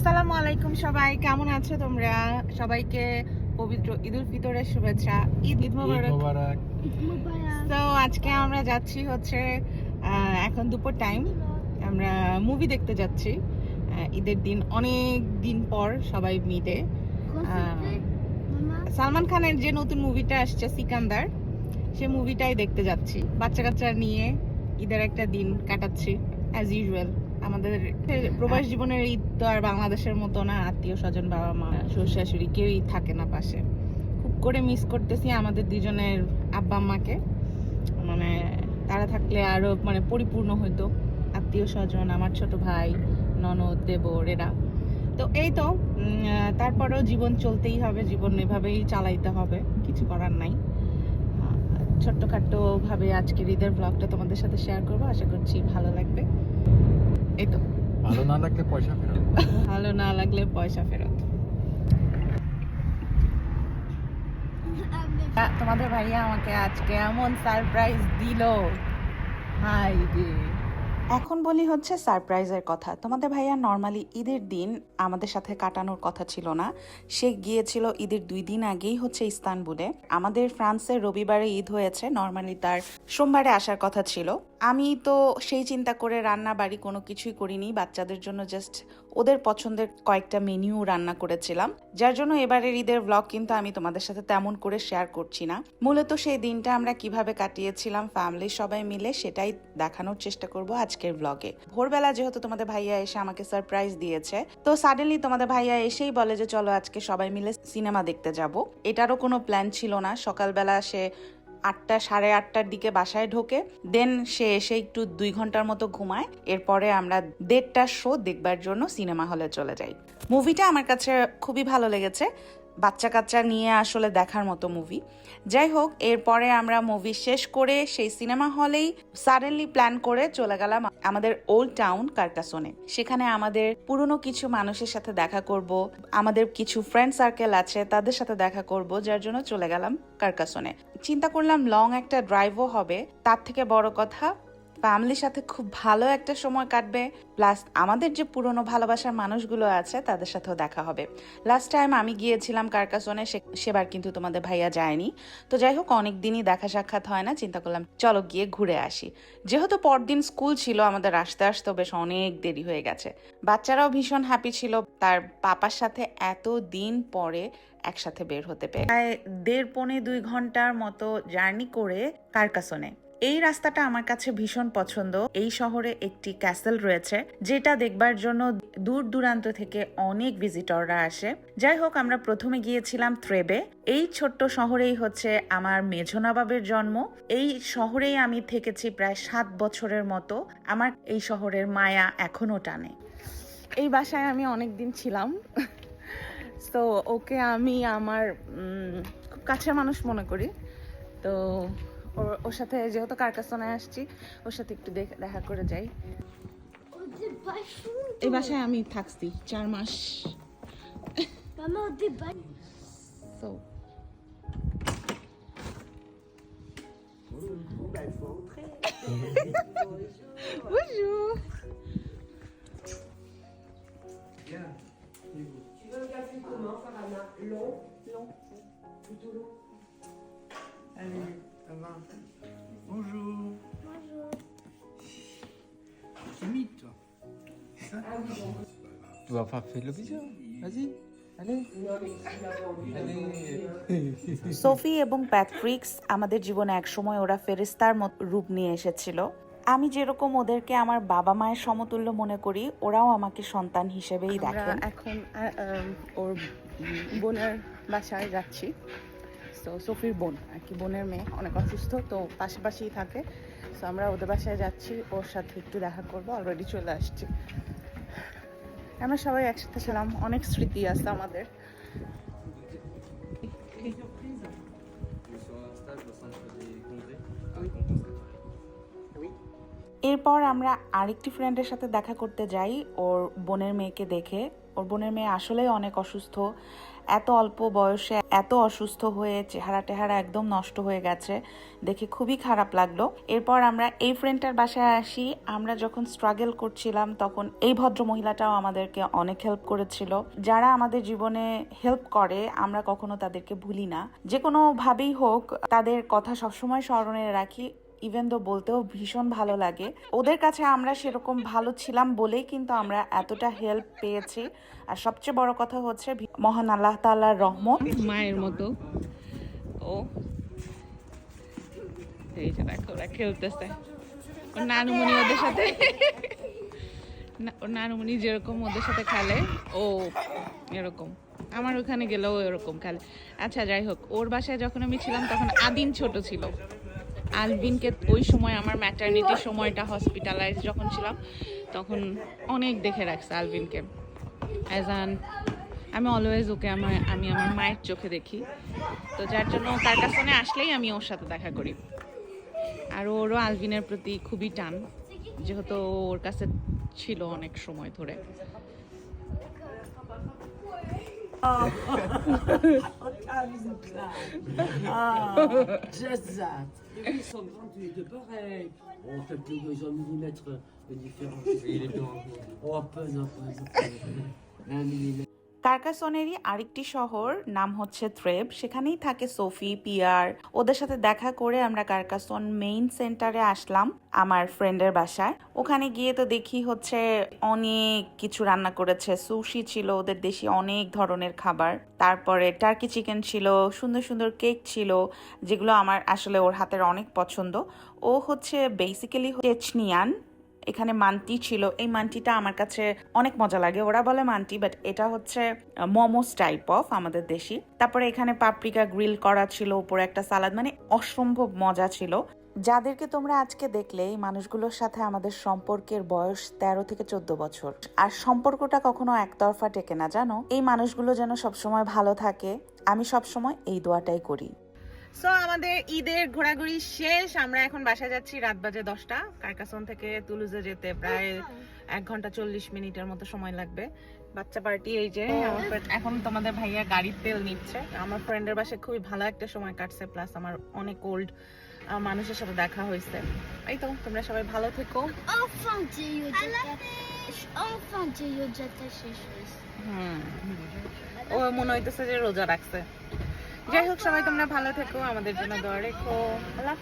আসসালামু আলাইকুম সবাই কেমন আছো তোমরা? সবাইকে পবিত্র ঈদ উল ফিতরের শুভেচ্ছা ঈদ ঈদ মোবারক। মোবারক। তো আজকে আমরা যাচ্ছি হচ্ছে এখন দুপুর টাইম আমরা মুভি দেখতে যাচ্ছি ঈদের দিন অনেক দিন পর সবাই মিলে সালমান খানের যে নতুন মুভিটা আসছে সিকান্দার সে মুভিটাই দেখতে যাচ্ছি। বাচ্চা কাচ্চা নিয়ে ঈদের একটা দিন কাটাচ্ছি অ্যাজ ইউজুয়াল আমাদের প্রবাস জীবনের ঈদ তো আর বাংলাদেশের মতো না আত্মীয় স্বজন বাবা মা শ্বশুর শাশুড়ি কেউই থাকে না পাশে। খুব করে মিস করতেছি আমাদের দুজনের আব্বা আম্মাকে। মানে তারা থাকলে আরও মানে পরিপূর্ণ হইতো। আত্মীয় স্বজন আমার ছোট ভাই ননদ দেবর এরা। তো এই তো তারপরেও জীবন চলতেই হবে জীবন এভাবেই চালাইতে হবে কিছু করার নাই। আহ, ছোট্টখাট্টো ভাবে আজকের ঈদের ব্লগটা তোমাদের সাথে শেয়ার করব আশা করছি ভালো লাগবে। এই তো ভালো না লাগলে পয়সা ফেরত। ভালো না লাগলে পয়সা ফেরত। তোমাদের ভাইয়া আমাকে আজকে এমন সারপ্রাইজ দিল। হাই রে। এখন বলি হচ্ছে সারপ্রাইজের কথা। তোমাদের ভাইয়া নর্মালি ঈদের দিন আমাদের সাথে কাটানোর কথা ছিল না। সে গিয়েছিল ঈদের দুই দিন আগেই হচ্ছে ইস্তানবুলে। আমাদের ফ্রান্সের রবিবারে ঈদ হয়েছে নর্মালি তার সোমবারে আসার কথা ছিল। আমি তো সেই চিন্তা করে রান্না বাড়ি কোনো কিছুই করিনি। বাচ্চাদের জন্য জাস্ট ওদের পছন্দের কয়েকটা মেনিউ রান্না করেছিলাম। যার জন্য এবারের ঈদের ব্লগ কিন্তু আমি তোমাদের সাথে তেমন করে শেয়ার করছি না। মূলত সেই দিনটা আমরা কীভাবে কাটিয়েছিলাম ফ্যামিলির সবাই মিলে সেটাই দেখানোর চেষ্টা করব আজকের ব্লগে ভোরবেলা যেহেতু তোমাদের ভাইয়া এসে আমাকে সারপ্রাইজ দিয়েছে, তো সাডেনলি তোমাদের ভাইয়া এসেই বলে যে, চলো আজকে সবাই মিলে সিনেমা দেখতে যাব। এটারও কোনো প্ল্যান ছিল না। সকালবেলা সে আটটা, সাড়ে আটটার দিকে বাসায় ঢোকে। দেন সে এসে একটু দুই ঘণ্টার মতো ঘুমায়। এরপরে আমরা দেড়টার শো দেখবার জন্য সিনেমা হলে চলে যাই। মুভিটা আমার কাছে খুবই ভালো লেগেছে। বাচ্চা কাচ্চা নিয়ে আসলে দেখার মতো মুভি যাই হোক, এরপরে আমরা মুভি শেষ করে সেই সিনেমা হলেই সাডেনলি প্ল্যান করে চলে গেলাম আমাদের ওল্ড টাউন কার্কাসনে সেখানে আমাদের পুরনো কিছু মানুষের সাথে দেখা করব, আমাদের কিছু ফ্রেন্ড সার্কেল আছে, তাদের সাথে দেখা করব, যার জন্য চলে গেলাম কার্কাসনে চিন্তা করলাম লং একটা ড্রাইভও হবে, তার থেকে বড় কথা ফ্যামিলির সাথে খুব ভালো একটা সময় কাটবে। প্লাস আমাদের যে পুরনো ভালোবাসার মানুষগুলো আছে, তাদের সাথেও দেখা হবে। লাস্ট টাইম আমি গিয়েছিলাম কার্কাসনে সেবার কিন্তু তোমাদের ভাইয়া যায়নি। তো যাই হোক অনেক দিনই দেখা সাক্ষাৎ হয় না, চিন্তা করলাম, চলো গিয়ে ঘুরে আসি। যেহেতু পরদিন স্কুল ছিল, আমাদের আসতে আসতেও বেশ অনেক দেরি হয়ে গেছে। বাচ্চারাও ভীষণ হ্যাপি ছিল, তার পাপার সাথে এত দিন পরে একসাথে বের হতে পেরে। প্রায় দেড়, পৌনে দুই ঘণ্টার মতো জার্নি করে কার্কাসনে এই রাস্তাটা আমার কাছে ভীষণ পছন্দ। এই শহরে একটি ক্যাসেল রয়েছে, যেটা দেখবার জন্য দূর দূরান্ত থেকে অনেক ভিজিটররা আসে। যাই হোক, আমরা প্রথমে গিয়েছিলাম ত্রেবে। এই ছোট্ট শহরেই হচ্ছে আমার মেঝো নবাবের জন্ম। এই শহরেই আমি থেকেছি প্রায় সাত বছরের মতো। আমার এই শহরের মায়া এখনও টানে। এই বাসায় আমি অনেক দিন ছিলাম। তো ওকে আমি আমার খুব কাছের মানুষ মনে করি। তো ওর ওর সাথে যেহেতু কার্কাসনে আসছি ওর সাথে একটু দেখ- দেখা করে যাই এই বাসায় আমি থাকছি চার মাস Bonjour. Bonjour. Tu vas pas faire le bisou Vas-y. Sophie এবং প্যাট্রিক্স আমাদের জীবনে একসময় ওরা ফেরিস্তার মত রূপ নিয়ে এসেছিল। আমি যেরকম ওদেরকে আমার বাবা মায়ের সমতুল্য মনে করি ওরাও আমাকে সন্তান হিসেবেই দেখেন। এখন ওর বোনের বাসায় যাচ্ছি। তো সফির বোন আর কি বোনের মেয়ে অনেক অসুস্থ তো পাশাপাশিই থাকে। তো আমরা ওদের বাসায় যাচ্ছি ওর সাথে একটু দেখা করব অলরেডি চলে আসছি। আমরা সবাই একসাথে ছিলাম অনেক স্মৃতি আছে আমাদের। এরপর আমরা আরেকটি ফ্রেন্ডের সাথে দেখা করতে যাই। ওর বোনের মেয়েকে দেখে। ওর বোনের মেয়ে আসলেই অনেক অসুস্থ। এত অল্প বয়সে এত অসুস্থ হয়ে চেহারা টেহারা একদম নষ্ট হয়ে গেছে। দেখে খুবই খারাপ লাগল। এরপর আমরা এই ফ্রেন্ডটার বাসায় আসি। আমরা যখন স্ট্রাগল করছিলাম, তখন এই ভদ্র মহিলাটাও আমাদেরকে অনেক হেল্প করেছিল। যারা আমাদের জীবনে হেল্প করে, আমরা কখনো তাদেরকে ভুলি না। যে কোনোভাবেই হোক, তাদের কথা সবসময় স্মরণে রাখি। ইভেন তো বলতেও ভীষণ ভালো লাগে। ওদের কাছে আমরা সেরকম ভালো ছিলাম বলেই কিন্তু আমরা এতটা হেল্প পেয়েছি। আর সবচেয়ে বড় কথা হচ্ছে মহান আল্লাহ তাআলার রহমত। মায়ের মতো। ও। খেলতেছে। ওর নানুমণি ওদের সাথে। ওর নানুমণি যেরকম ওদের সাথে খেলে, ও এরকম। আমার ওখানে গেলেও এরকম খেলে। আচ্ছা যাই হোক, ওর বাসায় যখন আমি ছিলাম তখন আদিন ছোট ছিল। আলবিনকে ওই সময় আমার ম্যাটার্নিটির সময়টা হসপিটালাইজ যখন ছিলাম, তখন অনেক দেখে রাখছে আলবিনকে। অ্যাজ আন আমি অলওয়েজ ওকে আমার, আমি আমার মায়ের চোখে দেখি। তো যার জন্য তার কাছে আসলেই আমি ওর সাথে দেখা করি। আর ওরও আলভিনের প্রতি খুবই টান, যেহেতু ওর কাছে ছিল অনেক সময় ধরে। bizimkiler, bizimkiler. Ah, Cezat. Ils sont grands, tu es de pareil. On fait quelques millimètres de différence. Il est bien. Oh, à peine, à peine. Un millimètre. কার্কাসনেরই আরেকটি শহর, নাম হচ্ছে থ্রেব। সেখানেই থাকে সোফি, পিয়ার। ওদের সাথে দেখা করে আমরা কার্কাসন মেইন সেন্টারে আসলাম আমার ফ্রেন্ডের বাসায়। ওখানে গিয়ে তো দেখি হচ্ছে অনেক কিছু রান্না করেছে। সুশি ছিল ওদের দেশি অনেক ধরনের খাবার। তারপরে টার্কি চিকেন ছিল, সুন্দর সুন্দর কেক ছিল, যেগুলো আমার আসলে ওর হাতের অনেক পছন্দ। ও হচ্ছে বেসিক্যালি চেচনিয়ান। এখানে মান্টি ছিল। এই মান্টিটা আমার কাছে অনেক মজা লাগে। ওরা বলে মান্টি বাট এটা হচ্ছে মোমোস টাইপ অফ আমাদের দেশি। তারপরে এখানে পাপড়িকা গ্রিল করা ছিল, উপরে একটা সালাদ মানে অসম্ভব মজা ছিল। যাদেরকে তোমরা আজকে দেখলে, এই মানুষগুলোর সাথে আমাদের সম্পর্কের বয়স তেরো থেকে চোদ্দ বছর। আর সম্পর্কটা কখনো একতরফা টেকে না, জানো? এই মানুষগুলো যেন সবসময় ভালো থাকে। আমি সবসময় এই দোয়াটাই করি। সো আমাদের ঈদের ঘোরাঘুরি শেষ। আমরা এখন বাসায় যাচ্ছি রাত বাজে দশটা। কার্কাসন থেকে তুলুজে যেতে প্রায় এক ঘণ্টা চল্লিশ মিনিটের মতো সময় লাগবে। বাচ্চা পার্টি এই যে আমার এখন তোমাদের ভাইয়া গাড়ির তেল নিচ্ছে। আমার ফ্রেন্ডের বাসায় খুবই ভালো একটা সময় কাটছে প্লাস আমার অনেক ওল্ড মানুষের সাথে দেখা হয়েছে। এই তো তোমরা সবাই ভালো থেকো। ও মনে হইতেছে যে রোজা রাখছে। যাই হোক সবাই তোমরা ভালো থেকো আমাদের জন্য দোয়া রেখো। আল্লাহ